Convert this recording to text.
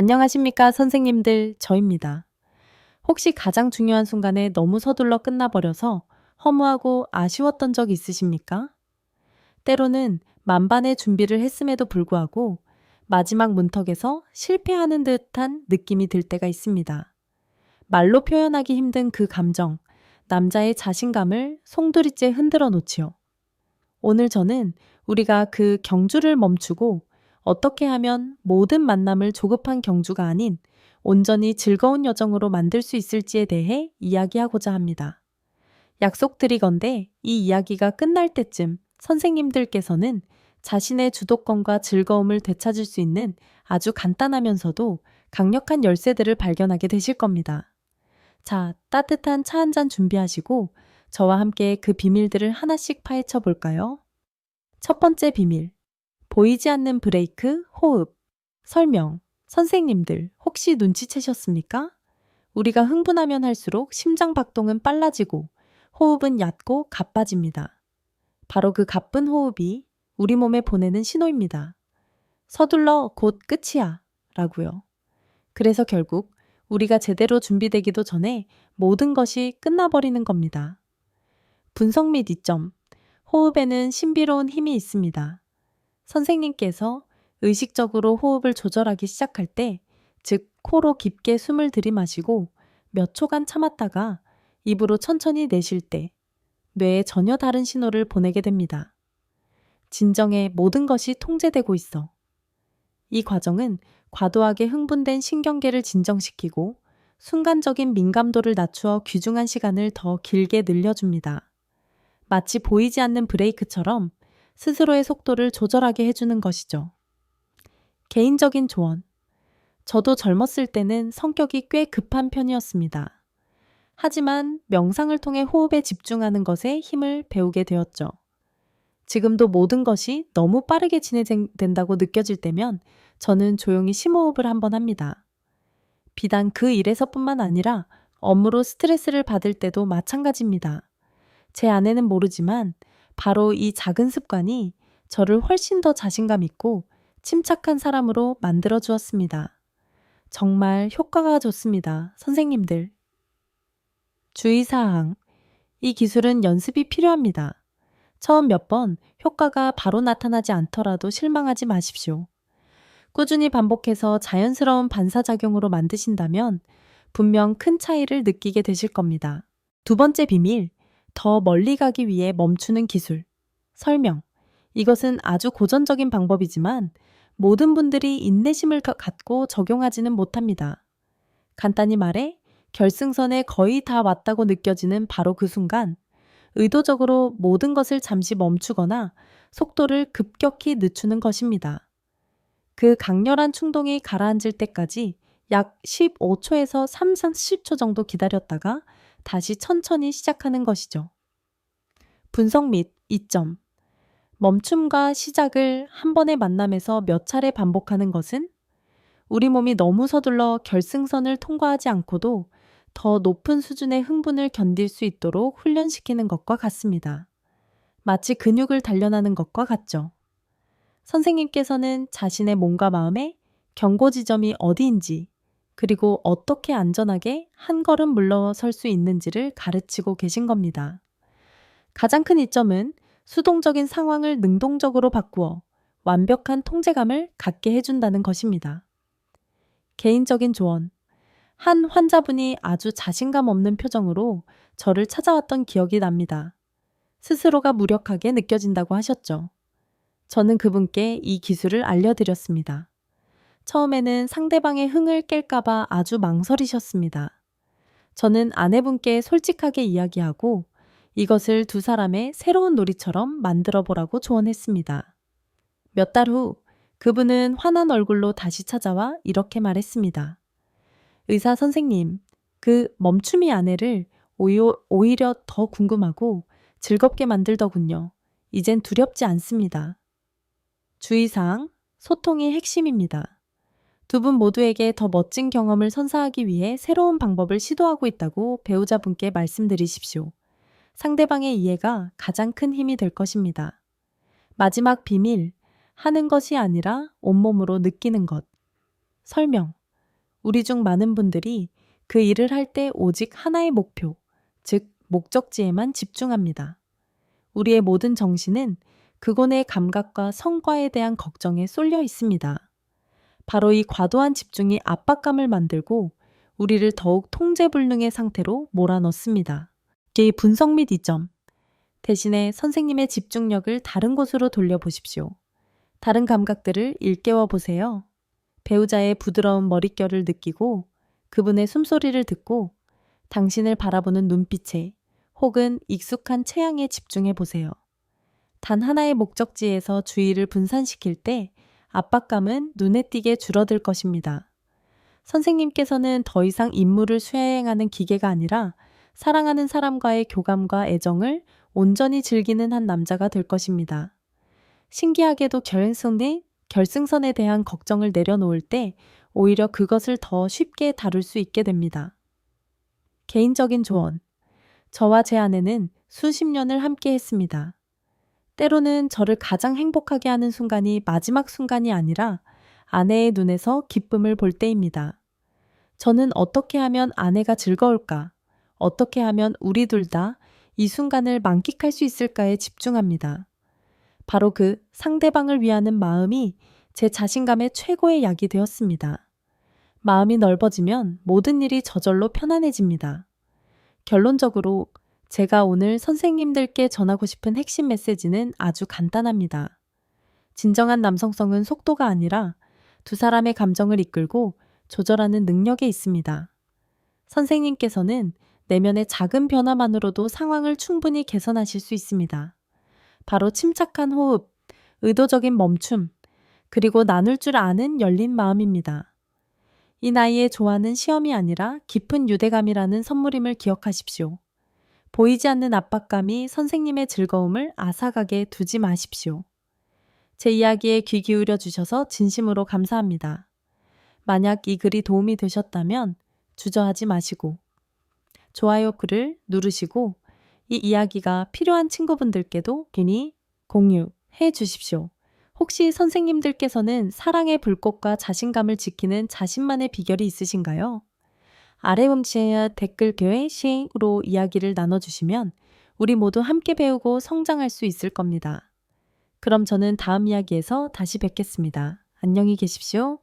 안녕하십니까, 선생님들. 저입니다. 혹시 가장 중요한 순간에 너무 서둘러 끝나버려서 허무하고 아쉬웠던 적 있으십니까? 때로는 만반의 준비를 했음에도 불구하고 마지막 문턱에서 실패하는 듯한 느낌이 들 때가 있습니다. 말로 표현하기 힘든 그 감정, 남자의 자신감을 송두리째 흔들어 놓지요. 오늘 저는 우리가 그 경주를 멈추고 어떻게 하면 모든 만남을 조급한 경주가 아닌 온전히 즐거운 여정으로 만들 수 있을지에 대해 이야기하고자 합니다. 약속드리건대 이 이야기가 끝날 때쯤 선생님들께서는 자신의 주도권과 즐거움을 되찾을 수 있는 아주 간단하면서도 강력한 열쇠들을 발견하게 되실 겁니다. 자, 따뜻한 차 한 잔 준비하시고 저와 함께 그 비밀들을 하나씩 파헤쳐 볼까요? 첫 번째 비밀. 보이지 않는 브레이크, 호흡. 설명. 선생님들, 혹시 눈치채셨습니까? 우리가 흥분하면 할수록 심장 박동은 빨라지고 호흡은 얕고 가빠집니다. 바로 그 가쁜 호흡이 우리 몸에 보내는 신호입니다. 서둘러 곧 끝이야. 라고요. 그래서 결국 우리가 제대로 준비되기도 전에 모든 것이 끝나버리는 겁니다. 분석 및 이점. 호흡에는 신비로운 힘이 있습니다. 선생님께서 의식적으로 호흡을 조절하기 시작할 때, 즉, 코로 깊게 숨을 들이마시고 몇 초간 참았다가 입으로 천천히 내쉴 때, 뇌에 전혀 다른 신호를 보내게 됩니다. 진정에 모든 것이 통제되고 있어. 이 과정은 과도하게 흥분된 신경계를 진정시키고 순간적인 민감도를 낮추어 귀중한 시간을 더 길게 늘려줍니다. 마치 보이지 않는 브레이크처럼 스스로의 속도를 조절하게 해주는 것이죠. 개인적인 조언. 저도 젊었을 때는 성격이 꽤 급한 편이었습니다. 하지만 명상을 통해 호흡에 집중하는 것에 힘을 배우게 되었죠. 지금도 모든 것이 너무 빠르게 진행된다고 느껴질 때면 저는 조용히 심호흡을 한번 합니다. 비단 그 일에서뿐만 아니라 업무로 스트레스를 받을 때도 마찬가지입니다. 제 아내는 모르지만 바로 이 작은 습관이 저를 훨씬 더 자신감 있고 침착한 사람으로 만들어 주었습니다. 정말 효과가 좋습니다. 선생님들. 주의사항. 이 기술은 연습이 필요합니다. 처음 몇 번 효과가 바로 나타나지 않더라도 실망하지 마십시오. 꾸준히 반복해서 자연스러운 반사작용으로 만드신다면 분명 큰 차이를 느끼게 되실 겁니다. 두 번째 비밀, 더 멀리 가기 위해 멈추는 기술. 설명. 이것은 아주 고전적인 방법이지만 모든 분들이 인내심을 갖고 적용하지는 못합니다. 간단히 말해 결승선에 거의 다 왔다고 느껴지는 바로 그 순간 의도적으로 모든 것을 잠시 멈추거나 속도를 급격히 늦추는 것입니다. 그 강렬한 충동이 가라앉을 때까지 약 15초에서 3, 30초 정도 기다렸다가 다시 천천히 시작하는 것이죠. 분석 및 이점. 멈춤과 시작을 한 번의 만남에서 몇 차례 반복하는 것은 우리 몸이 너무 서둘러 결승선을 통과하지 않고도 더 높은 수준의 흥분을 견딜 수 있도록 훈련시키는 것과 같습니다. 마치 근육을 단련하는 것과 같죠. 선생님께서는 자신의 몸과 마음에 경고 지점이 어디인지 그리고 어떻게 안전하게 한 걸음 물러설 수 있는지를 가르치고 계신 겁니다. 가장 큰 이점은 수동적인 상황을 능동적으로 바꾸어 완벽한 통제감을 갖게 해준다는 것입니다. 개인적인 조언. 한 환자분이 아주 자신감 없는 표정으로 저를 찾아왔던 기억이 납니다. 스스로가 무력하게 느껴진다고 하셨죠. 저는 그분께 이 기술을 알려드렸습니다. 처음에는 상대방의 흥을 깰까봐 아주 망설이셨습니다. 저는 아내분께 솔직하게 이야기하고 이것을 두 사람의 새로운 놀이처럼 만들어 보라고 조언했습니다. 몇 달 후 그분은 환한 얼굴로 다시 찾아와 이렇게 말했습니다. 의사 선생님, 그 멈춤이 아내를 오히려 더 궁금하고 즐겁게 만들더군요. 이젠 두렵지 않습니다. 주의사항, 소통이 핵심입니다. 두 분 모두에게 더 멋진 경험을 선사하기 위해 새로운 방법을 시도하고 있다고 배우자분께 말씀드리십시오. 상대방의 이해가 가장 큰 힘이 될 것입니다. 마지막 비밀, 하는 것이 아니라 온몸으로 느끼는 것. 설명. 우리 중 많은 분들이 그 일을 할 때 오직 하나의 목표, 즉 목적지에만 집중합니다. 우리의 모든 정신은 그곳의 감각과 성과에 대한 걱정에 쏠려 있습니다. 바로 이 과도한 집중이 압박감을 만들고 우리를 더욱 통제불능의 상태로 몰아넣습니다. 이 분석 및 이점. 대신에 선생님의 집중력을 다른 곳으로 돌려보십시오. 다른 감각들을 일깨워 보세요. 배우자의 부드러운 머릿결을 느끼고 그분의 숨소리를 듣고 당신을 바라보는 눈빛에 혹은 익숙한 체향에 집중해 보세요. 단 하나의 목적지에서 주의를 분산시킬 때 압박감은 눈에 띄게 줄어들 것입니다. 선생님께서는 더 이상 임무를 수행하는 기계가 아니라 사랑하는 사람과의 교감과 애정을 온전히 즐기는 한 남자가 될 것입니다. 신기하게도 결승선에, 결승선에 대한 걱정을 내려놓을 때 오히려 그것을 더 쉽게 다룰 수 있게 됩니다. 개인적인 조언. 저와 제 아내는 수십 년을 함께 했습니다. 때로는 저를 가장 행복하게 하는 순간이 마지막 순간이 아니라 아내의 눈에서 기쁨을 볼 때입니다. 저는 어떻게 하면 아내가 즐거울까? 어떻게 하면 우리 둘 다 이 순간을 만끽할 수 있을까에 집중합니다. 바로 그 상대방을 위하는 마음이 제 자신감의 최고의 약이 되었습니다. 마음이 넓어지면 모든 일이 저절로 편안해집니다. 결론적으로 제가 오늘 선생님들께 전하고 싶은 핵심 메시지는 아주 간단합니다. 진정한 남성성은 속도가 아니라 두 사람의 감정을 이끌고 조절하는 능력에 있습니다. 선생님께서는 내면의 작은 변화만으로도 상황을 충분히 개선하실 수 있습니다. 바로 침착한 호흡, 의도적인 멈춤, 그리고 나눌 줄 아는 열린 마음입니다. 이 나이에 좋아하는 시험이 아니라 깊은 유대감이라는 선물임을 기억하십시오. 보이지 않는 압박감이 선생님의 즐거움을 앗아가게 두지 마십시오. 제 이야기에 귀 기울여 주셔서 진심으로 감사합니다. 만약 이 글이 도움이 되셨다면 주저하지 마시고 좋아요 글을 누르시고 이 이야기가 필요한 친구분들께도 괜히 공유해 주십시오. 혹시 선생님들께서는 사랑의 불꽃과 자신감을 지키는 자신만의 비결이 있으신가요? 아래 음치의 댓글 교회 시로 이야기를 나눠주시면 우리 모두 함께 배우고 성장할 수 있을 겁니다. 그럼 저는 다음 이야기에서 다시 뵙겠습니다. 안녕히 계십시오.